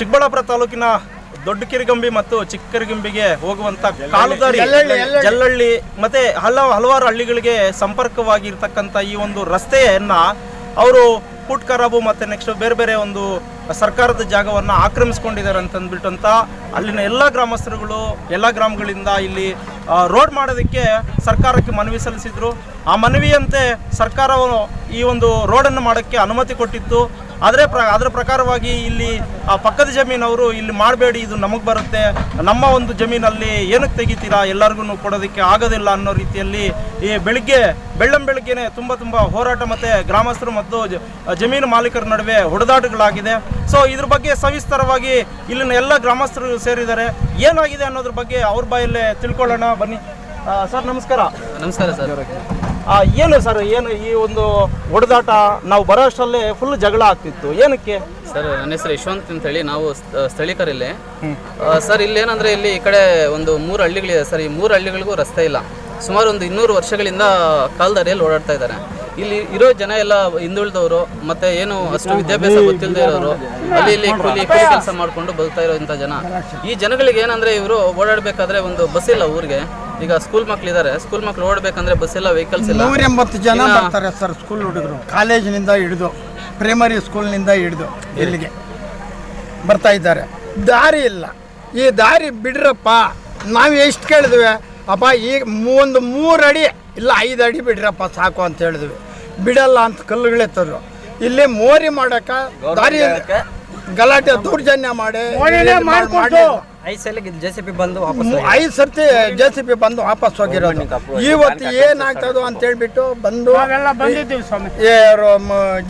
ಚಿಕ್ಕಬಳ್ಳಾಪುರ ತಾಲೂಕಿನ ದೊಡ್ಡ ಕಿರಿಗಂಬಿ ಮತ್ತು ಚಿಕ್ಕರಿಗಂಬಿಗೆ ಹೋಗುವಂತ ಕಾಲುದಾರಿ ಜಲ್ಲಳ್ಳಿ, ಮತ್ತೆ ಹಲವು ಹಲವಾರು ಹಳ್ಳಿಗಳಿಗೆ ಸಂಪರ್ಕವಾಗಿರ್ತಕ್ಕಂಥ ಈ ಒಂದು ರಸ್ತೆಯನ್ನ ಅವರು ಪುಟ್ ಖರಾಬು ಮತ್ತೆ ನೆಕ್ಸ್ಟ್ ಬೇರೆ ಬೇರೆ ಒಂದು ಸರ್ಕಾರದ ಜಾಗವನ್ನು ಆಕ್ರಮಿಸ್ಕೊಂಡಿದ್ದಾರೆ ಅಂತ ಅಂದ್ಬಿಟ್ಟು ಅಂತ ಅಲ್ಲಿನ ಎಲ್ಲ ಗ್ರಾಮಸ್ಥರುಗಳು ಎಲ್ಲ ಗ್ರಾಮಗಳಿಂದ ಇಲ್ಲಿ ರೋಡ್ ಮಾಡೋದಕ್ಕೆ ಸರ್ಕಾರಕ್ಕೆ ಮನವಿ ಸಲ್ಲಿಸಿದ್ರು. ಆ ಮನವಿಯಂತೆ ಸರ್ಕಾರವು ಈ ಒಂದು ರೋಡನ್ನು ಮಾಡೋಕ್ಕೆ ಅನುಮತಿ ಕೊಟ್ಟಿತ್ತು. ಆದರೆ ಪ್ರ ಅದರ ಪ್ರಕಾರವಾಗಿ ಇಲ್ಲಿ ಆ ಪಕ್ಕದ ಜಮೀನವರು ಇಲ್ಲಿ ಮಾಡಬೇಡಿ ಇದು ನಮಗೆ ಬರುತ್ತೆ. ನಮ್ಮ ಒಂದು ಜಮೀನಲ್ಲಿ ಏನಕ್ಕೆ ತೆಗಿತೀರಾ ಎಲ್ಲರಿಗೂ ಕೊಡೋದಕ್ಕೆ ಆಗೋದಿಲ್ಲ ಅನ್ನೋ ರೀತಿಯಲ್ಲಿ ಈ ಬೆಳಿಗ್ಗೆ ಬೆಳ್ಳಂ ಬೆಳಗ್ಗೆನೆ ತುಂಬ ತುಂಬ ಹೋರಾಟ ಮತ್ತು ಗ್ರಾಮಸ್ಥರು ಮತ್ತು ಜಮೀನು ಮಾಲೀಕರ ನಡುವೆ ಹೊಡೆದಾಟಗಳಾಗಿದೆ. ಸೊ ಇದ್ರ ಬಗ್ಗೆ ಸವಿಸ್ತರವಾಗಿ ಇಲ್ಲಿನ ಎಲ್ಲ ಗ್ರಾಮಸ್ಥರು ಸೇರಿದ್ದಾರೆ. ಏನಾಗಿದೆ ಅನ್ನೋದ್ರ ಬಗ್ಗೆ ಅವ್ರ ಬಾಯಲ್ಲೇ ತಿಳ್ಕೊಳ್ಳೋಣ. ಬನ್ನಿ. ಸರ್ ನಮಸ್ಕಾರ. ನಮಸ್ಕಾರ ಸರ್. ಏನು ಸರ್ ಏನು ಈ ಒಂದು ಹೊಡೆದಾಟ ನಾವು ಬರೋ ಅಷ್ಟರಲ್ಲೇ ಫುಲ್ ಜಗಳ ಆಗ್ತಿತ್ತು. ಏನಕ್ಕೆ? ಸರ್ ನನ್ನ ಹೆಸರು ಯಶವಂತ್ ಅಂತ ಹೇಳಿ ನಾವು ಸ್ಥ- ಸ್ಥಳೀಕರಿಲ್ಲಿ. ಆ, ಸರ್ ಇಲ್ಲಿ ಏನಂದ್ರೆ ಇಲ್ಲಿ ಈ ಕಡೆ ಒಂದು ಮೂರು ಹಳ್ಳಿಗಳಿದೆ ಸರ್. ಈ ಮೂರು ಹಳ್ಳಿಗಳಿಗೂ ರಸ್ತೆ ಇಲ್ಲ. ಸುಮಾರು ಒಂದು ಇನ್ನೂರು ವರ್ಷಗಳಿಂದ ಕಾಲ್ದಾರಿಯಲ್ಲಿ ಓಡಾಡ್ತಾ ಇದ್ದಾರೆ. ಇಲ್ಲಿ ಇರೋ ಜನ ಎಲ್ಲ ಹಿಂದುಳಿದವರು ಮತ್ತೆ ಏನು ಅಷ್ಟು ವಿದ್ಯಾಭ್ಯಾಸ ಗೊತ್ತಿಲ್ಲದೆ ಇರೋರು ಅಲ್ಲಿ ಇಲ್ಲಿ ಕೂಲಿ ಕೂಲಿ ಕೆಲಸ ಮಾಡ್ಕೊಂಡು ಬದುಕ್ತಾ ಇರೋಂಥ ಜನ. ಈ ಜನಗಳಿಗೆ ಏನಂದ್ರೆ ಇವರು ಓಡಾಡಬೇಕಾದ್ರೆ ಒಂದು ಬಸ್ ಇಲ್ಲ ಊರಿಗೆ. ಈಗ ಸ್ಕೂಲ್ ಮಕ್ಳಿದ್ದಾರೆ ಸ್ಕೂಲ್ ಮಕ್ಳು ಓಡಬೇಕಂದ್ರೆ ಬಸ್ ಇಲ್ಲ ವೆಹಿಕಲ್ಸ್ ಇಲ್ಲ. ನೂರ ಎಂಬತ್ತು ಜನ ಇನ್ನ- ಬರ್ತಾರೆ ಸರ್ ಸ್ಕೂಲ್ ಹುಡುಗರು. ಕಾಲೇಜಿನಿಂದ ಹಿಡಿದು ಪ್ರೈಮರಿ ಸ್ಕೂಲ್ನಿಂದ ಹಿಡಿದು ಇಲ್ಲಿಗೆ ಬರ್ತಾ ಇದ್ದಾರೆ. ದಾರಿ ಇಲ್ಲ. ಈ ದಾರಿ ಬಿಡ್ರಪ್ಪ ನಾವು ಎಷ್ಟು ಕೇಳಿದ್ವಿ? ಅಪ್ಪ ಈಗ ಮೂ- ಒಂದು ಮೂರು ಅಡಿ ಇಲ್ಲ ಐದು ಅಡಿ ಬಿಡ್ರಪ್ಪ ಸಾಕು ಅಂತ ಹೇಳಿದ್ವಿ. ಬಿಡಲ್ಲ ಅಂತ ಕಲ್ಲುಗಳೆತ್ತರು ಇಲ್ಲಿ ಮೋರಿ ಮಾಡಕ ದಾರಿ ಗಲಾಟೆ ದೌರ್ಜನ್ಯ ಮಾಡಿ ಮಾಡಿ ಐದು ಸಲ ಜೆ ಸಿ ಪಿ ಬಂದು ವಾಪಸ್ ಐದು ಸರ್ತಿ ಜೆ ಸಿ ಪಿ ಬಂದು ವಾಪಸ್ ಹೋಗಿರೋದು. ಇವತ್ತು ಏನಾಗ್ತದೋ ಅಂತ ಹೇಳ್ಬಿಟ್ಟು ಬಂದು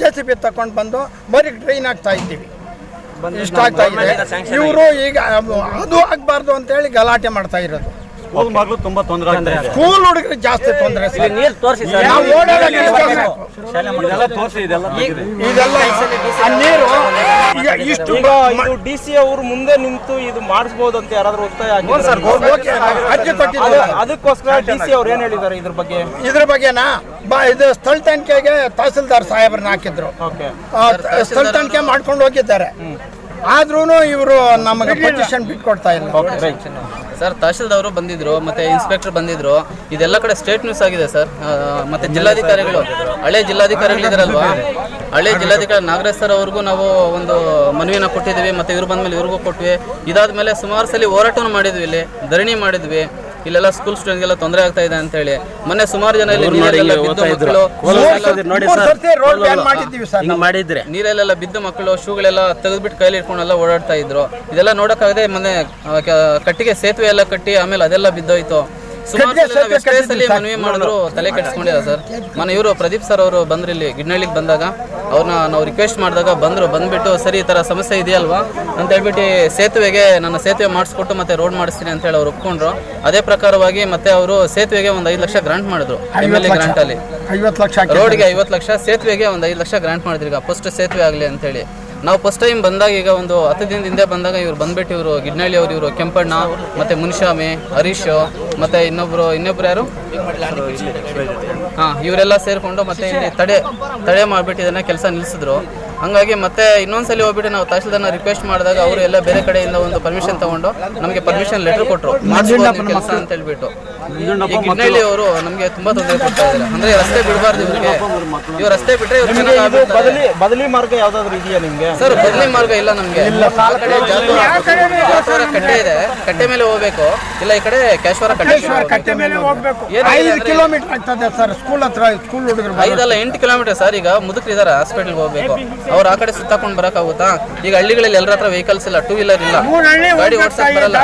ಜೆ ಸಿ ಪಿ ತಕೊಂಡು ಬಂದು ಬರೀ ಟ್ರೈನ್ ಆಗ್ತಾ ಇದ್ದೀವಿ. ಇಷ್ಟ ಆಗ್ತಾ ಇದೆ. ಇವರು ಈಗ ಅದು ಆಗ್ಬಾರ್ದು ಅಂತ ಹೇಳಿ ಗಲಾಟೆ ಮಾಡ್ತಾ ಇರೋದು. ಸ್ಕೂಲ್ ಮಗಳು ತುಂಬಾ ತೊಂದರೆ ಆಗ್ತಾ ಇದೆ. ಸ್ಕೂಲ್ ಹುಡುಗರು ಜಾಸ್ತಿ ತೊಂದರೆ ಸರ್. ನೀರು ತೋರಿಸಿ ಸರ್. ನಾವು. ಇದೆಲ್ಲ ತೋರಿಸಿ. ಇದೆಲ್ಲ ಇದೆಲ್ಲ ಆ ನೀರು ಈಗ ಇಷ್ಟು ಡಿ ಸಿ ಅವರು ಮುಂದೆ ನಿಂತು ಇದು ಮಾಡಿಸ್ಬೋದು ಅಂತ ಯಾರಾದ್ರೂ ಒತ್ತಾಯ ಆಗಿದ್ರು ಸರ್, ಓಕೆ, ಅರ್ಜಿ ಕೊಟ್ಟಿದ್ದೀವಿ. ಅದಕ್ಕೋಸ್ಕರ ಡಿ ಸಿ ಅವ್ರು ಏನ್ ಹೇಳಿದ್ದಾರೆ ಇದ್ರ ಬಗ್ಗೆ? ಇದ್ರ ಬಗ್ಗೆನಾ? ಬಾ ಇದು ಸ್ಥಳ ತನಿಖೆಗೆ ತಹಸೀಲ್ದಾರ್ ಸಾಹೇಬ್ರನ್ನ ಹಾಕಿದ್ರು. ಸ್ಥಳ ತನಿಖೆ ಮಾಡ್ಕೊಂಡು ಹೋಗಿದ್ದಾರೆ. ಆದ್ರೂ ಇವರು ನಮಗೆ ಪೊಸಿಷನ್ ಬಿಟ್ಕೊಡ್ತಾ ಇಲ್ಲ. ಸರ್ ತಹಶೀಲ್ದವರು ಬಂದಿದ್ರು, ಮತ್ತೆ ಇನ್ಸ್ಪೆಕ್ಟರ್ ಬಂದಿದ್ರು. ಇದೆಲ್ಲ ಕಡೆ ಸ್ಟೇಟ್ ನ್ಯೂಸ್ ಆಗಿದೆ ಸರ್. ಮತ್ತೆ ಜಿಲ್ಲಾಧಿಕಾರಿಗಳು, ಹಳೆ ಜಿಲ್ಲಾಧಿಕಾರಿಗಳಿದಾರಲ್ವಾ ಹಳೆ ಜಿಲ್ಲಾಧಿಕಾರಿ ನಾಗರಾಜ್ ಸರ್ ಅವ್ರಿಗೂ ನಾವು ಒಂದು ಮನವಿನ ಕೊಟ್ಟಿದ್ವಿ ಮತ್ತೆ ಇವ್ರು ಬಂದ್ಮೇಲೆ ಇವ್ರಿಗೂ ಕೊಟ್ವಿ. ಇದಾದ್ಮೇಲೆ ಸುಮಾರು ಸಲ ಹೋರಾಟವನ್ನು ಮಾಡಿದ್ವಿ ಇಲ್ಲಿ, ಧರಣಿ ಮಾಡಿದ್ವಿ. ಇಲ್ಲೆಲ್ಲ ಸ್ಕೂಲ್ ಸ್ಟೂಡೆಂಟ್ಗೆಲ್ಲ ತೊಂದರೆ ಆಗ್ತಾ ಇದೆ ಅಂತ ಹೇಳಿ. ಮೊನ್ನೆ ಸುಮಾರು ಜನ ಇಲ್ಲಿ ನೀರಲ್ಲೆಲ್ಲ ಬಿದ್ದು ಮಕ್ಕಳು ರೋಡ್ ಬ್ಯಾನ್ ಮಾಡಿದ್ದೀವಿ ಸರ್ ನಾವು. ಮಾಡಿದ್ರೆ. ನೀರಲ್ಲೆಲ್ಲ ಬಿದ್ದು ಮಕ್ಕಳು ಶೂಗಳೆಲ್ಲ ತೆಗೆದ್ಬಿಟ್ಟು ಕೈಲಿ ಇಟ್ಕೊಂಡೆಲ್ಲ ಓಡಾಡ್ತಾ ಇದ್ರು. ಇದೆಲ್ಲ ನೋಡೋಕ್ಕಾಗದೆ ಮೊನ್ನೆ ಕಟ್ಟಿಗೆ ಸೇತುವೆ ಎಲ್ಲ ಕಟ್ಟಿ ಆಮೇಲೆ ಅದೆಲ್ಲ ಬಿದ್ದೋಯ್ತು. ಸಲ ಮನವಿ ಮಾಡಿದ್ರು ತಲೆ ಕೆಡಿಸ್ಕೊಂಡಿಲ್ಲ ಸರ್. ಮೊನ್ನೆ ಇವರು ಪ್ರದೀಪ್ ಸರ್ ಅವರು ಬಂದ್ರು ಇಲ್ಲಿ ಗಿಡ್ನಳ್ಳಿಗೆ ಬಂದಾಗ ಅವ್ರನ್ನ ನಾವು ರಿಕ್ವೆಸ್ಟ್ ಮಾಡಿದಾಗ ಬಂದ್ರು ಬಂದ್ಬಿಟ್ಟು ಸರಿ ಈ ತರ ಸಮಸ್ಯೆ ಇದೆಯಲ್ವಾ ಅಂತ ಹೇಳ್ಬಿಟ್ಟು ಸೇತುವೆಗೆ ನನ್ನ ಸೇತುವೆ ಮಾಡಿಸ್ಕೊಟ್ಟು ಮತ್ತೆ ರೋಡ್ ಮಾಡಿಸ್ತೀನಿ ಅಂತ ಹೇಳಿ ಅವ್ರು ಒಪ್ಕೊಂಡ್ರು. ಅದೇ ಪ್ರಕಾರವಾಗಿ ಮತ್ತೆ ಅವರು ಸೇತುವೆಗೆ ಒಂದು ಐದು ಲಕ್ಷ ಗ್ರಾಂಟ್ ಮಾಡಿದ್ರು ಎಂ ಎಲ್ ಎ ಗ್ರಾಂಟ್ ಅಲ್ಲಿ. ಐವತ್ತು ಲಕ್ಷ ಹಾಕಿ ರೋಡ್ಗೆ ಐವತ್ತು ಲಕ್ಷ ಸೇತುವೆಗೆ ಒಂದು ಐದು ಲಕ್ಷ ಗ್ರಾಂಟ್ ಮಾಡಿದ್ರಿ ಈಗ ಫಸ್ಟ್ ಸೇತುವೆ ಆಗಲಿ ಅಂತೇಳಿ ನಾವು ಫಸ್ಟ್ ಟೈಮ್ ಬಂದಾಗ ಈಗ ಒಂದು ಹತ್ತು ದಿನದ ಹಿಂದೆ ಬಂದಾಗ ಇವ್ರು ಬಂದ್ಬಿಟ್ಟು ಇವರು ಗಿಡ್ನಳ್ಳಿ ಅವರು, ಇವರು ಕೆಂಪಣ್ಣ, ಮತ್ತೆ ಮುನಿಸ್ವಾಮಿ, ಹರೀಶ್, ಮತ್ತೆ ಇನ್ನೊಬ್ರು ಇನ್ನೊಬ್ರು ಯಾರು? ಹಾ ಇವರೆಲ್ಲ ಸೇರ್ಕೊಂಡು ಮತ್ತೆ ಇಲ್ಲಿ ತಡೆ ತಡೆ ಮಾಡ್ಬಿಟ್ಟು ಇದನ್ನ ಕೆಲಸ ನಿಲ್ಲಿಸಿದ್ರು ಹಂಗಾಗಿ ಮತ್ತೆ ಇನ್ನೊಂದ್ಸಲಿ ಹೋಗ್ಬಿಟ್ಟು ನಾವು ತಹಶೀಲ್ದಾರ್ನ ರಿಕ್ವೆಸ್ಟ್ ಮಾಡಿದಾಗ ಅವರು ಎಲ್ಲ ಬೇರೆ ಕಡೆಯಿಂದ ಒಂದು ಪರ್ಮಿಷನ್ ತಗೊಂಡು ನಮಗೆ ಪರ್ಮಿಷನ್ ಲೆಟರ್ ಕೊಟ್ಟರು ಕೆಲಸ ಅಂತ ಹೇಳ್ಬಿಟ್ಟು ಗಿಡ್ನಳ್ಳಿ ಅವರು ನಮಗೆ ತುಂಬಾ ತೊಂದರೆ ಕೊಡ್ತಾ ಇದ್ದಾರೆ ಅಂದ್ರೆ ರಸ್ತೆ ಬಿಡಬಾರ್ದು ಇವರಿಗೆ. ಇವ್ರು ರಸ್ತೆ ಬಿಟ್ಟರೆ ಇವ್ರು ಬದಲಿ ಬದಲಿ ಮಾರ್ಗ ಯಾವ್ದಾದ್ರು ಇದೆಯಾ ನಿಮ್ಗೆ? ಸರ್ ಬದಲಿ ಮಾರ್ಗ ಇಲ್ಲ ನಮ್ಗೆ. ಕಡೆ ಜಾತವಾರ ಕಟ್ಟೆ ಇದೆ. ಕಟ್ಟೆ ಮೇಲೆ ಹೋಗ್ಬೇಕು. ಇಲ್ಲ ಈ ಕಡೆ ಕ್ಯಾಶ್ವರ ಕಟ್ಟೆ ಮೇಲೆ ಕಟ್ಟೆ ಮೇಲೆ ಹೋಗ್ಬೇಕು ಕಿಲೋಮೀಟರ್ ಆಗ್ತದೆ ಸರ್ ಸ್ಕೂಲ್ ಹತ್ರ ಸ್ಕೂಲ್ ಹುಡುಗರು ಐದಲ್ಲ ಎಂಟು ಕಿಲೋಮೀಟರ್ ಸರ್ ಈಗ ಮುದುಕರು ಇದಾರೆ ಹಾಸ್ಪಿಟಲ್ಗೆ ಹೋಗ್ಬೇಕು. ಅವ್ರು ಆ ಕಡೆ ಸುತ್ತಾಕೊಂಡು ಬರಕಾಗುತ್ತಾ ಈಗ ಹಳ್ಳಿಗಳಲ್ಲಿ ಎಲ್ಲರ ಹತ್ರ ವೆಹಿಕಲ್ಸ್ ಇಲ್ಲ ಟೂ ವೀಲರ್ ಇಲ್ಲ. ಗಾಡಿ ಓಡ್ಸಕ್ ಬರಲ್ಲ.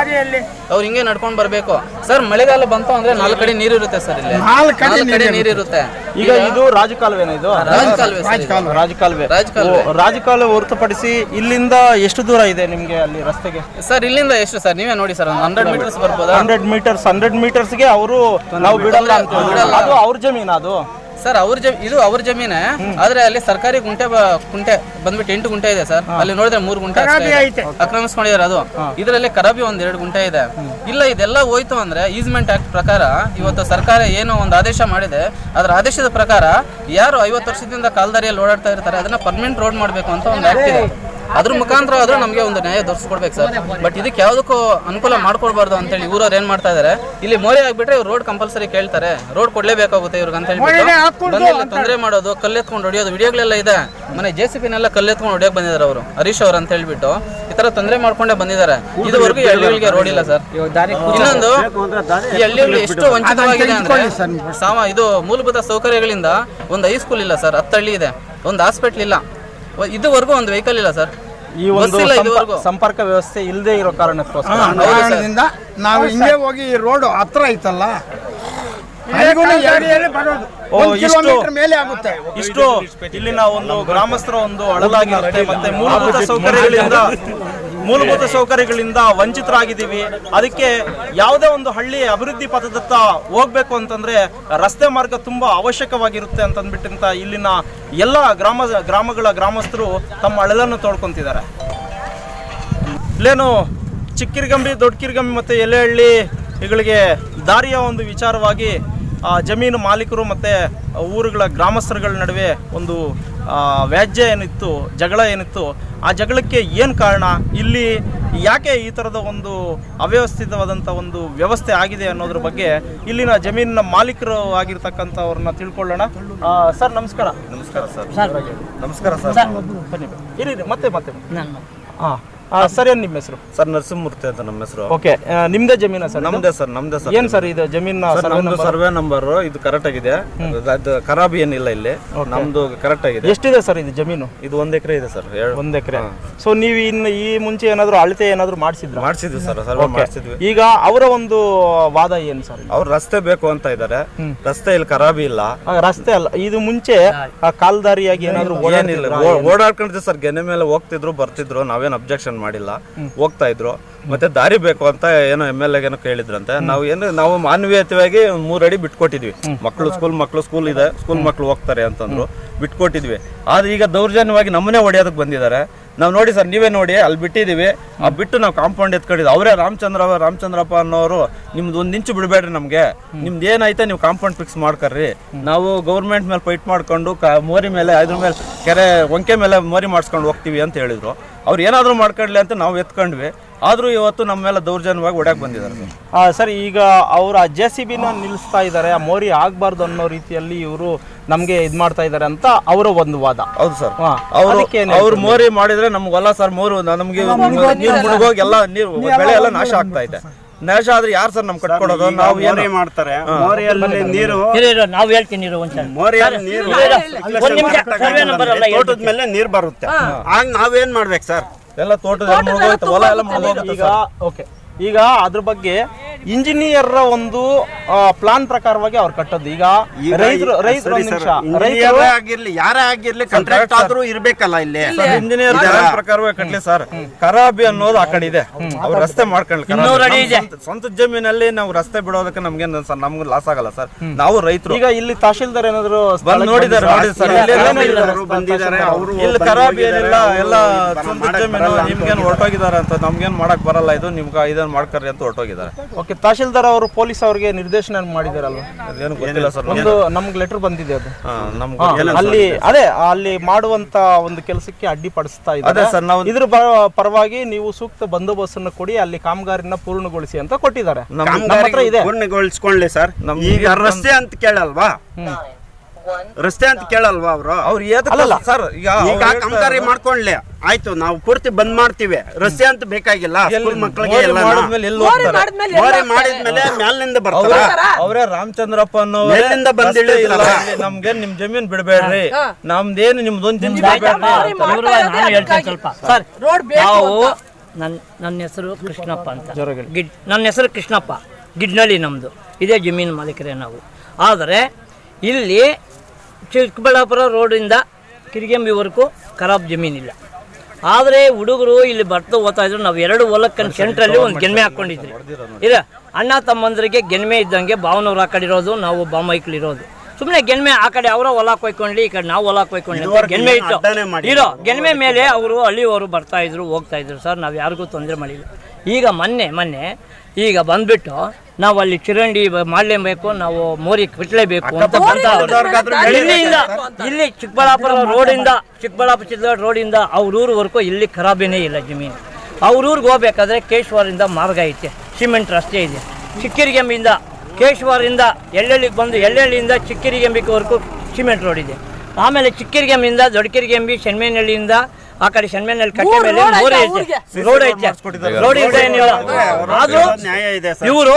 ಅವ್ರು ಹಿಂಗೆ ನಡ್ಕೊಂಡು ಬರ್ಬೇಕು. ಸರ್ ಮಳೆಗಾಲ ಬಂತು ಅಂದ್ರೆ ನಾಲ್ಕು ಕಡೆ ನೀರು ಇರುತ್ತೆ ಸರ್ ಇಲ್ಲಿ. ನಾಲ್ಕು ಕಡೆ ನಾಲ್ಕು ಕಡೆ ನೀರು ಇರುತ್ತೆ. ಈಗ ಇದು ರಾಜಕಾಲುವೆನ ಇದು? ರಾಜಕಾಲುವೆ ಸರ್ ಇದು. ರಾಜಕಾಲುವೆ. ರಾಜಕಾಲುವೆ. ಓ, ರಾಜಕಾಲುವೆ ಹೊರತುಪಡಿಸಿ ಇಲ್ಲಿಂದ ಎಷ್ಟು ದೂರ ಇದೆ ನಿಮ್ಗೆ ಅಲ್ಲಿ ರಸ್ತೆಗೆ? ಸರ್ ಇಲ್ಲಿಂದ ಎಷ್ಟು ಸರ್? ನೀವೇ ನೋಡಿ ಸರ್ ಒಂದು ಹಂಡ್ರೆಡ್ ಮೀಟರ್ಸ್ ಬರ್ಬೋದು? ಹಂಡ್ರೆಡ್ ಮೀಟರ್ಸ್ ಹಂಡ್ರೆಡ್ ಮೀಟರ್ಸ್ಗೆ ಅವರು ನಾವು ಬಿಡಲ್ಲ ಅಂತ. ಅದು ಅವ್ರ ಜಮೀನು ಅದು? ಸರ್ ಅವ್ರ ಜಮೀನ್ ಇದು ಅವ್ರ ಜಮೀನೇ. ಆದ್ರೆ ಅಲ್ಲಿ ಸರ್ಕಾರಿ ಗುಂಟೆ ಬ- ಕುಂಟೆ ಬಂದ್ಬಿಟ್ಟು ಎಂಟು ಗುಂಟೆ ಇದೆ ಸರ್. ಅಲ್ಲಿ ನೋಡಿದ್ರೆ ಮೂರು ಗುಂಟೆ ಅಷ್ಟೇ ಇದೆ. ಆಕ್ರಮಿಸ್ಕೊಂಡಿದ್ದಾರೆ ಅದು. ಇದರಲ್ಲಿ ಕರಾಬಿ ಒಂದ್ ಎರಡು ಗುಂಟೆ ಇದೆ. ಇಲ್ಲ ಇದೆಲ್ಲ ಹೋಯ್ತು ಅಂದ್ರೆ ಈಸ್ಮೆಂಟ್ ಆಕ್ಟ್ ಪ್ರಕಾರ ಇವತ್ತು ಸರ್ಕಾರ ಏನೋ ಒಂದು ಆದೇಶ ಮಾಡಿದೆ. ಅದ್ರ ಆದೇಶದ ಪ್ರಕಾರ ಯಾರು ಐವತ್ತು ವರ್ಷದಿಂದ ಕಾಲ್ದಾರಿಯಲ್ಲಿ ಓಡಾಡ್ತಾ ಇರ್ತಾರೆ ಅದನ್ನ ಪರ್ಮನೆಂಟ್ ರೋಡ್ ಮಾಡಬೇಕು ಅಂತ ಒಂದು ಆಕ್ಟ್ ಇದೆ. ಅದ್ರ ಮುಖಾಂತರ ಆದ್ರೂ ನಮಗೆ ಒಂದು ನ್ಯಾಯ ದೊರಕಿಸ್ಕೊಡ್ಬೇಕು ಸರ್. ಬಟ್ ಇದಕ್ಕೆ ಯಾವುದಕ್ಕೂ ಅನುಕೂಲ ಮಾಡ್ಕೊಡ್ಬಾರ್ದು ಅಂತೇಳಿ ಇವ್ರವ್ರು ಏನ್ ಮಾಡ್ತಾ ಇದಾರೆ ಇಲ್ಲಿ ಮೋರೆ ಆಗ್ಬಿಟ್ರೆ ಇವ್ರು ರೋಡ್ ಕಂಪಲ್ಸರಿ ಕೇಳ್ತಾರೆ. ರೋಡ್ ಕೊಡ್ಲೇಬೇಕಾಗುತ್ತೆ ಇವ್ರಿಗೆ ಅಂತ. ಹೇಳಿ ತೊಂದರೆ ಮಾಡೋದು ಕಲ್ಲೆತ್ಕೊಂಡು ಹೊಡಿಯೋದು ವಿಡಿಯೋಗಳೆಲ್ಲ ಇದೆ. ಮನೆ ಜೆ ಸಿ ಪಿನೆಲ್ಲ ಕಲ್ಲೆತ್ಕೊಂಡು ಹೊಡಿಯೋಕೆ ಬಂದಿದ್ದಾರೆ ಅವರು ಹರೀಶ್ ಅವ್ರು ಅಂತ ಹೇಳ್ಬಿಟ್ಟು ಈ ತರ ತೊಂದರೆ ಮಾಡ್ಕೊಂಡೇ ಬಂದಿದ್ದಾರೆ ಇದುವರೆಗೂ ಹಳ್ಳಿಗಳಿಗೆ ರೋಡ್ ಇಲ್ಲ ಸರ್. ಇನ್ನೊಂದು ಈ ಹಳ್ಳಿಗಳು ಎಷ್ಟು ವಂಚಿತವಾಗಿದೆ ಅಂದ್ರೆ ಸಾಮ ಇದು ಮೂಲಭೂತ ಸೌಕರ್ಯಗಳಿಂದ ಒಂದು ಹೈಸ್ಕೂಲ್ ಇಲ್ಲ ಸರ್ ಹತ್ತಳ್ಳಿ ಇದೆ. ಒಂದು ಹಾಸ್ಪಿಟ್ಲ್ ಇಲ್ಲ. ಇದುವರೆಗೂ ಒಂದು ವೆಹಿಕಲ್ ಇಲ್ಲ ಸರ್. ಈ ಒಂದು ಬಸ್ ಸಂಪ- ಇದುವರೆಗೂ. ಸಂಪರ್ಕ ವ್ಯವಸ್ಥೆ ಇಲ್ಲದೆ ಇರೋ ಕಾರಣಕ್ಕೋಸ್ಕರ. ಕಾರಣದಿಂದ ನಾವು ಹಿಂಗೆ ಹೋಗಿ ಈ ರೋಡ್ ಹತ್ರ ಐತಲ್ಲ? ಅಲ್ಲಿಗೂ ಎರಡು ಓ, ಒಂದು ಇಷ್ಟು- ಕಿಲೋಮೀಟರ್ ಮೇಲೆ ಆಗುತ್ತೆ. ಇಷ್ಟು ಇಲ್ಲಿನ ಒಂದು ಗ್ರಾಮಸ್ಥರ ಒಂದು ಅಳಲಾಗಿರುತ್ತೆ ಮತ್ತೆ ಮೂಲಭೂತ ಸೌಕರ್ಯಗಳಿಂದ ಮೂಲಭೂತ ಸೌಕರ್ಯಗಳಿಂದ ವಂಚಿತರಾಗಿದ್ದೀವಿ. ಅದಕ್ಕೆ ಯಾವುದೇ ಒಂದು ಹಳ್ಳಿ ಅಭಿವೃದ್ಧಿ ಪಥದತ್ತ ಹೋಗ್ಬೇಕು ಅಂತಂದ್ರೆ ರಸ್ತೆ ಮಾರ್ಗ ತುಂಬಾ ಅವಶ್ಯಕವಾಗಿರುತ್ತೆ ಅಂತಂದ್ಬಿಟ್ಟಂತ ಇಲ್ಲಿನ ಎಲ್ಲ ಗ್ರಾಮ, ಗ್ರಾಮಗಳ ಗ್ರಾಮಸ್ಥರು ತಮ್ಮ ಅಳಲನ್ನು ತೋಡ್ಕೊಂತಿದ್ದಾರೆ ಇಲ್ಲೇನು ಚಿಕ್ಕಿರ್ಗಂಬಿ ದೊಡ್ಡಕಿರ್ಗಂಬಿ ಮತ್ತು ಎಲೆಹಳ್ಳಿ ಇಗಳಿಗೆ ದಾರಿಯ ಒಂದು ವಿಚಾರವಾಗಿ ಜಮೀನು ಮಾಲೀಕರು ಮತ್ತು ಊರುಗಳ ಗ್ರಾಮಸ್ಥರುಗಳ ನಡುವೆ ಒಂದು ವ್ಯಾಜ್ಯ ಏನಿತ್ತು ಜಗಳ ಏನಿತ್ತು ಆ ಜಗಳಕ್ಕೆ ಏನು ಕಾರಣ? ಇಲ್ಲಿ ಯಾಕೆ ಈ ಥರದ ಒಂದು ಅವ್ಯವಸ್ಥಿತವಾದಂಥ ಒಂದು ವ್ಯವಸ್ಥೆ ಆಗಿದೆ ಅನ್ನೋದ್ರ ಬಗ್ಗೆ ಇಲ್ಲಿನ ಜಮೀನಿನ ಮಾಲೀಕರು ಆಗಿರ್ತಕ್ಕಂಥವ್ರನ್ನ ತಿಳ್ಕೊಳ್ಳೋಣ. ಸರ್ ನಮಸ್ಕಾರ. ನಮಸ್ಕಾರ ಸರ್. ನಮಸ್ಕಾರ ಸರ್. ಬನ್ನಿ. ಇರಿ ಇರಿ, ಮತ್ತೆ ಮತ್ತೆ. ಹಾಂ ಸರ್ ಏನು ನಿಮ್ಮ ಹೆಸರು? ಸರ್ ನರಸಿಂಹಮೂರ್ತಿ ಅಂತ ನಮ್ಮ ಹೆಸರು. ಓಕೆ ನಿಮ್ದೇ ಜಮೀನ ಸರ್? ನಮ್ದೇ ಸರ್ ನಮ್ದೇ ಸರ್. ಏನ್ ಸರ್ ಇದು? ಜಮೀನ್ ಸರ್ ನಮ್ದು ಸರ್ವೆ ನಂಬರ್ ಇದು ಕರೆಕ್ಟ್ ಆಗಿದೆ. ಅದು ಖರಾಬ್ ಏನಿಲ್ಲ ಇಲ್ಲಿ. ನಮ್ದು ಕರೆಕ್ಟ್ ಆಗಿದೆ. ಎಷ್ಟಿದೆ ಸರ್ ಇದು ಜಮೀನು? ಇದು ಒಂದ್ ಎಕರೆ ಇದೆ ಸರ್ ಒಂದ್ ಎಕರೆ. ಸೊ ನೀವು ಇನ್ನು ಈ ಮುಂಚೆ ಏನಾದ್ರು ಅಳತೆ ಏನಾದ್ರು ಮಾಡಿಸಿದ್ರು? ಮಾಡಿಸಿದ್ವಿ ಸರ್ ಸರ್ವೆ ಮಾಡಿಸಿದ್ವಿ. ಈಗ ಅವರ ಒಂದು ವಾದ ಏನು ಸರ್ ಅವ್ರು ರಸ್ತೆ ಬೇಕು ಅಂತ ಇದ್ದಾರೆ ರಸ್ತೆ ಇಲ್ಲಿ ಖರಾಬಿ ಇಲ್ಲ. ರಸ್ತೆ ಅಲ್ಲ. ಇದು ಮುಂಚೆ ಆ ಕಾಲ್ದಾರಿಯಾಗಿ ಏನಾದ್ರು ಏನಿಲ್ಲ. ಓ- ಓಡಾಡ್ಕೊಂಡಿದ್ವಿ ಸರ್ ಗೆನೆ ಮೇಲೆ ಹೋಗ್ತಿದ್ರು ಬರ್ತಿದ್ರು ನಾವೇನ್ ಅಬ್ಜೆಕ್ಷನ್ ಮಾಡಿಲ್ಲ. ಹೋಗ್ತಾ ಇದ್ರು. ಮತ್ತೆ ದಾರಿ ಬೇಕು ಅಂತ ಏನೋ ಎಂ ಎಲ್ ಏನೋ ಕೇಳಿದ್ರಂತೆ. ನಾವು ಏನು ನಾವು ಮಾನವೀಯತೆಯಾಗಿ ಮೂರು ಅಡಿ ಬಿಟ್ಕೊಟ್ಟಿದ್ವಿ ಮಕ್ಕಳು ಸ್ಕೂಲ್ ಮಕ್ಕಳು ಸ್ಕೂಲ್ ಇದೆ. ಸ್ಕೂಲ್ ಮಕ್ಕಳು ಹೋಗ್ತಾರೆ ಅಂತಂದ್ರು. ಬಿಟ್ಕೊಟ್ಟಿದ್ವಿ. ಆದ್ರೆ ಈಗ ದೌರ್ಜನ್ಯವಾಗಿ ನಮ್ಮನೆ ಹೊಡೆಯೋದಕ್ಕೆ ಬಂದಿದ್ದಾರೆ. ನಾವು ನೋಡಿ ಸರ್ ನೀವೇ ನೋಡಿ ಅಲ್ಲಿ ಬಿಟ್ಟಿದೀವಿ ಆ ಬಿಟ್ಟು ನಾವು ಕಾಂಪೌಂಡ್ ಎತ್ಕೊಂಡಿದ್ವಿ. ಅವರೇ ರಾಮಚಂದ್ರ ರಾಮಚಂದ್ರಪ್ಪ ಅನ್ನೋರು ನಿಮ್ದು ಒಂದು ಇಂಚು ಬಿಡಬೇಡ್ರಿ ನಮಗೆ. ನಿಮ್ದು ಏನೈತೆ ನೀವು ಕಾಂಪೌಂಡ್ ಫಿಕ್ಸ್ ಮಾಡ್ಕರ್ರಿ. ನಾವು ಗೌರ್ಮೆಂಟ್ ಮೇಲೆ ಫೈಟ್ ಮಾಡ್ಕೊಂಡು ಕ- ಮೋರಿ ಮೇಲೆ ಅದ್ರ ಮೇಲೆ ಕೆರೆ ಒಂಕೆ ಮೇಲೆ ಮೋರಿ ಮಾಡಿಸ್ಕೊಂಡು ಹೋಗ್ತೀವಿ ಅಂತ ಹೇಳಿದ್ರು. ಅವ್ರು ಏನಾದರೂ ಮಾಡ್ಕೊಳ್ಳಿ ಅಂತ ನಾವು ಎತ್ಕೊಂಡ್ವಿ. ಆದರೂ ಇವತ್ತು ನಮ್ಮ ಮೇಲೆ ದೌರ್ಜನ್ಯವಾಗಿ ಹೊಡ್ಯಾಕ್ ಬಂದಿದ್ದಾರೆ ಸರ್. ಸರ್ ಈಗ ಆ ಜೆ ಸಿ ಬಿನ ನಿಲ್ಲಿಸ್ತಾ ಇದ್ದಾರೆ. ಆ ಮೋರಿ ಆಗಬಾರ್ದು ಅನ್ನೋ ರೀತಿಯಲ್ಲಿ ಇವರು ನಮಗೆ ಇದು ಮಾಡ್ತಾ ಇದ್ದಾರೆ ಅಂತ ಅವರ ಒಂದು ವಾದ. ಹೌದು ಸರ್. ಅವರು ಅವರು ಅವ್ರು ಮೋರಿ ಮಾಡಿದ್ರೆ ನಮ್ಗೆ ಹೊಲ ಸರ್ ಮೋರು ನಮಗೆ ನೀರು ಮುಳುಗೋಗಿ ಎಲ್ಲ ನೀರು ಬೆಳೆ ಎಲ್ಲ ನಾಶ ಆಗ್ತಾ ಇದೆ. ನಾಶ ಆದ್ರೆ ಯಾರು ಸರ್ ನಮ್ ಕಟ್ಕೊಡೋದು? ನಾವು ಏನು? ಮೋರಿ ಮಾಡ್ತಾರೆ ಮೋರಿಯಲ್ಲಿ ನೀರು ನಾವು ಹೇಳ್ತೀನಿ ನೀರು ಮೋರಿಯಲ್ಲಿ ನೀರು ತೋಟದ ಮೇಲೆ ನೀರ್ ಬರುತ್ತೆ. ಆಗ ನಾವೇನ್ ಮಾಡ್ಬೇಕು ಸರ್? ಎಲ್ಲ ತೋಟದ ಹೊಲ ಎಲ್ಲ ಮುಳುಗೋಗುತ್ತೆ ಈಗ ಓಕೆ. ಈಗ ಅದ್ರ ಬಗ್ಗೆ ಇಂಜಿನಿಯರ್ ಒಂದು ಪ್ಲಾನ್ ಪ್ರಕಾರವಾಗಿ ಅವ್ರು ಕಟ್ಟದ್ದು. ಈಗ ರೈತರು ರೈತರು ಆಗಿರ್ಲಿ ಯಾರೇ ಆಗಿರ್ಲಿ ಕಾಂಟ್ರಾಕ್ಟ್ ಆದ್ರೂ ಇರ್ಬೇಕಲ್ಲ ಇಲ್ಲಿ. ಇಂಜಿನಿಯರ್ ಪ್ರಕಾರವೇ ಕಟ್ಲಿ ಸರ್. ಖರಾಬಿ ಅನ್ನೋದು ಆ ಕಡೆ ಇದೆ. ಅವ್ರು ರಸ್ತೆ ಮಾಡ್ಕೊಳ್ಳಿ ಸ್ವಂತ ಜಮೀನಲ್ಲಿ ನಾವು ರಸ್ತೆ ಬಿಡೋದಕ್ಕೆ ನಮ್ಗೆ ಸರ್ ನಮ್ಗೆ ಲಾಸ್ ಆಗಲ್ಲ ಸರ್. ನಾವು ರೈತರು. ಈಗ ಇಲ್ಲಿ ತಹಶೀಲ್ದಾರ್ ಏನಾದ್ರು ಬಂದು ನೋಡಿದಾರೆ ನೋಡಿ ಸರ್. ಇಲ್ಲಿ ಏನ್ ಬಂದಿದ್ದಾರೆ ಅವರು ಇಲ್ಲಿ ಖರಾಬಿ ಏನಿಲ್ಲ ಎಲ್ಲ ಸ್ವಂತ ಜಮೀನು ನಿಮ್ಗೇನು ಹೊರಟೋಗಿದ್ದಾರೆ ಅಂತ ನಮ್ಗೇನ್ ಮಾಡಕ್ ಬರಲ್ಲ. ಇದು ನಿಮ್ಗೆ ಇದನ್ನ ಮಾಡ್ಕರ್ರಿ ಅಂತ ಹೊರಟೋಗಿದ್ದಾರೆ. ಓಕೆ ತಹಶೀಲ್ದಾರ್ ಅವರು ಪೊಲೀಸ್ ಅವರಿಗೆ ನಿರ್ದೇಶನ ಮಾಡಿದಾರಲ್ವ? ಅದೇನು ಗೊತ್ತಿಲ್ಲ ಸರ್ ಒಂದು ನಮ್ಗೆ ಲೆಟರ್ ಬಂದಿದೆ ಅದು. ನಮ್ಗೆ. ಅಲ್ಲಿ ಅದೇ ಅಲ್ಲಿ ಮಾಡುವಂತ ಒಂದು ಕೆಲಸಕ್ಕೆ ಅಡ್ಡಿಪಡಿಸ್ತಾ ಅದೇ ಇದ್ದಾರೆ ಸರ್ ನಾವು ಇದ್ರ ಬ- ಪರವಾಗಿ ನೀವು ಸೂಕ್ತ ಬಂದೋಬಸ್ತನ್ನು ಕೊಡಿ ಅಲ್ಲಿ ಕಾಮಗಾರಿನ ಪೂರ್ಣಗೊಳಿಸಿ ಅಂತ ಕೊಟ್ಟಿದ್ದಾರೆ. ನಮ್ಮ ಹತ್ರ ಇದೆ. ಪೂರ್ಣಗೊಳಿಸ್ಕೊಳ್ಳಿ ಸರ್. ನಮ್ಗೆ ಈಗ ರಸ್ತೆ ಅಂತ ಕೇಳಲ್ವಾ? ರಸ್ತೆ ಅಂತ ಕೇಳಲ್ವಾ ಅವರು? ಅವ್ರು ಅಲ್ಲಲ್ಲ. ಸರ್ ಈಗ ಈಗ ಕಾಮಗಾರಿ ಮಾಡ್ಕೊಂಡ್ಲೆ. ಆಯ್ತು ನಾವು ಪೂರ್ತಿ ಬಂದ್ ಮಾಡ್ತೀವಿ. ರಸ್ತೆ ಅಂತ ಬೇಕಾಗಿಲ್ಲ. ಎಲ್ಲಿ ಸ್ಕೂಲ್ ಮಕ್ಕಳಿಗೆ ಎಲ್ಲ ಮಾಡಿದ್ಮೇಲೆ ಮ್ಯಾಲಿನಿಂದ ಬರ್ತಾರ. ಅವ್ರೇ ರಾಮಚಂದ್ರಪ್ಪ ಅನ್ನೋ ಎಲ್ಲಿಂದ ಬಂದ್ ಇಳಿದ್ರಲ್ಲ? ನಮ್ಗೆ ನಿಮ್ ಜಮೀನ್ ಬಿಡಬೇಡ್ರಿ. ನಮ್ದೇನು ನಿಮ್ದೊಂದ್ ಇಂಚ್ ಬಿಡ್ಬೇಡ್ರಿ ಇವ್ರು ನಾನು ಹೇಳ್ತೀನಿ ಸ್ವಲ್ಪ. ಸರ್ ನಾವು ನನ್ನ ನನ್ನ ಹೆಸರು ಕೃಷ್ಣಪ್ಪ ಅಂತ. ಗಿಡ್ ನನ್ನ ಹೆಸರು ಕೃಷ್ಣಪ್ಪ. ಗಿಡ್ನಳ್ಳಿ ನಮ್ಮದು ಇದೇ ಜಮೀನು ಮಾಲೀಕರೇ ನಾವು. ಆದರೆ ಇಲ್ಲಿ ಚಿಕ್ಕಬಳ್ಳಾಪುರ ರೋಡಿಂದ ಕಿರಿಗೆಂಬಿವರೆಗೂ ಖರಾಬ್ ಜಮೀನಿಲ್ಲ. ಆದರೆ ಹುಡುಗರು ಇಲ್ಲಿ ಬರ್ತಾ ಹೋಗ್ತಾ ಇದ್ರು. ನಾವು ಎರಡು ಹೊಲಕ್ಕೆ ಸೆಂಟ್ರಲ್ಲಿ ಒಂದು ಗೆನ್ಮೆ ಹಾಕ್ಕೊಂಡಿದ್ವಿ ಇಲ್ಲ ಅಣ್ಣ ತಮ್ಮಂದ್ರಿಗೆ ಗೆನ್ಮೆ ಇದ್ದಂಗೆ ಭಾವನವ್ರು ಆ ಕಡೆ ಇರೋದು ನಾವು ಬಾಮೈಕ್ಳಿರೋದು ಸುಮ್ಮನೆ ಗೆನ್ಮೆ ಆ ಕಡೆ ಅವರ ಹೊಲ ಕೊಯ್ಕೊಂಡ್ಲಿ ಈ ಕಡೆ ನಾವು ಹೊಲ ಕೊಯ್ಕೊಂಡ್ಲಿ ಅಂತ ಗೆನ್ಮೆ ಇತ್ತು ಇರೋ ಗೆನ್ಮೆ ಮೇಲೆ ಅವರು ಹಳ್ಳಿಯವರು ಬರ್ತಾ ಇದ್ರು ಹೋಗ್ತಾ ಇದ್ರು. ಸರ್ ನಾವು ಯಾರಿಗೂ ತೊಂದರೆ ಮಾಡಿಲ್ಲ. ಈಗ ಮೊನ್ನೆ ಮೊನ್ನೆ ಈಗ ಬಂದ್ಬಿಟ್ಟು ನಾವು ಅಲ್ಲಿ ಚಿರಂಡಿ ಮಾಡಲೇಬೇಕು ನಾವು ಮೋರಿ ಕಟ್ಟಲೇಬೇಕು ಅಂತ ಬಂದ ಇಲ್ಲಿಂದ ಇಲ್ಲಿ ಚಿಕ್ಕಬಳ್ಳಾಪುರ ರೋಡಿಂದ ಚಿಕ್ಕಬಳ್ಳಾಪುರ ಚಿತ್ರದುರ್ಗ ರೋಡಿಂದ ಅವ್ರ ಊರ್ವರೆಗೂ ಇಲ್ಲಿ ಖರಾಬಿನೇ ಇಲ್ಲ ಜಮೀನು. ಅವ್ರ ಊರಿಗೆ ಹೋಗ್ಬೇಕಾದ್ರೆ ಕೇಶವರಿಂದ ಮಾರ್ಗ ಐತೆ ಸಿಮೆಂಟ್ ರಸ್ತೆ ಇದೆ. ಚಿಕ್ಕಿರಿಗೆಂಬಿಯಿಂದ ಕೇಶವರಿಂದ ಎಳ್ಳೆಳ್ಳಿಗೆ ಬಂದು ಎಳ್ಳೆಳ್ಳಿಯಿಂದ ಚಿಕ್ಕಿರಿಗೆಂಬಿವರೆಗೂ ಸಿಮೆಂಟ್ ರೋಡ್ ಇದೆ. ಆಮೇಲೆ ಚಿಕ್ಕಿರಿಗೆಂಬಿಯಿಂದ ದೊಡ್ಡಕಿರಿಗೆಂಬಿ ಶೆಣ್ಮೇನಹಳ್ಳಿಯಿಂದ ಆ ಕಡೆ ಶೆಣ್ಮೇನಹಳ್ಳಿ ಕಟ್ಟೆ ಮೇಲೆ ಮೋರಿ ಐತೆ. ರೋಡ್ ಐತೆ. ರೋಡ್ ಇದೆ ಏನಿಲ್ಲ. ಆದರೂ ನ್ಯಾಯ ಇದೆ ಸರ್. ಇವರು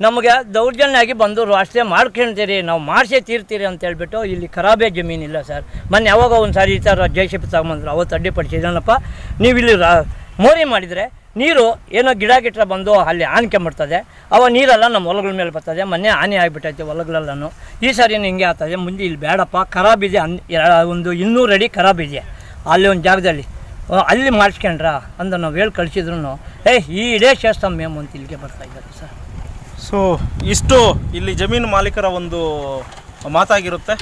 ನಮಗೆ ದೌರ್ಜನ್ಯ ಆಗಿ ಬಂದು ಅಷ್ಟೇ ಮಾಡ್ಕೊಂತೀರಿ ನಾವು ಮಾಡಿಸೇ ತೀರ್ತೀರಿ ಅಂತ ಹೇಳ್ಬಿಟ್ಟು ಇಲ್ಲಿ ಖರಾಬೇ ಜಮೀನಿಲ್ಲ ಸರ್. ಮೊನ್ನೆ ಯಾವಾಗ ಒಂದು ಸಾರಿ ಈ ಥರ ಜೆ ಸಿ ತಗೊಂಬಂದ್ರು ಅವತ್ತು ಅಡ್ಡಿಪಡಿಸಿದನಪ್ಪ. ನೀವು ಇಲ್ಲಿ ರಾ- ಮೋರಿ ಮಾಡಿದರೆ ನೀರು ಏನೋ ಗಿಡ ಗಿಟ್ಟರೆ ಬಂದು ಅಲ್ಲಿ ಆನ್ಕೊಂಬಿಡ್ತದೆ ಅವ ನೀರೆಲ್ಲ ನಮ್ಮ ಹೊಲಗಳ ಮೇಲೆ ಬರ್ತದೆ, ಮೊನ್ನೆ ಹಾನಿ ಆಗಿಬಿಟ್ಟೈತೆ ಹೊಲಗಳೆಲ್ಲನೂ. ಈ ಸಾರಿ ಹಿಂಗೆ ಆಗ್ತದೆ, ಮುಂದೆ ಇಲ್ಲಿ ಬೇಡಪ್ಪ ಖರಾಬಿದೆ ಅನ್ ಒಂದು ಇನ್ನೂರು ಅಡಿ ಖರಾಬ್ ಇದೆ. ಅಲ್ಲಿ ಒಂದು ಜಾಗದಲ್ಲಿ ಅಲ್ಲಿ ಮಾಡಿಸ್ಕೊಂಡ್ರ ಅಂತ ನಾವು ಹೇಳಿ ಕಳಿಸಿದ್ರು ಏಯ್, ಈ ಇಡೇ ಶಾಸ್ತ್ರ ಮೇಮ್ ಅಂತ ಇಲ್ಲಿಗೆ ಬರ್ತಾ ಇದ್ದಾರೆ ಸರ್. ಸೊ ಇಷ್ಟು ಇಲ್ಲಿ ಜಮೀನು ಮಾಲೀಕರ ಒಂದು ಮಾತಾಗಿರುತ್ತೆ.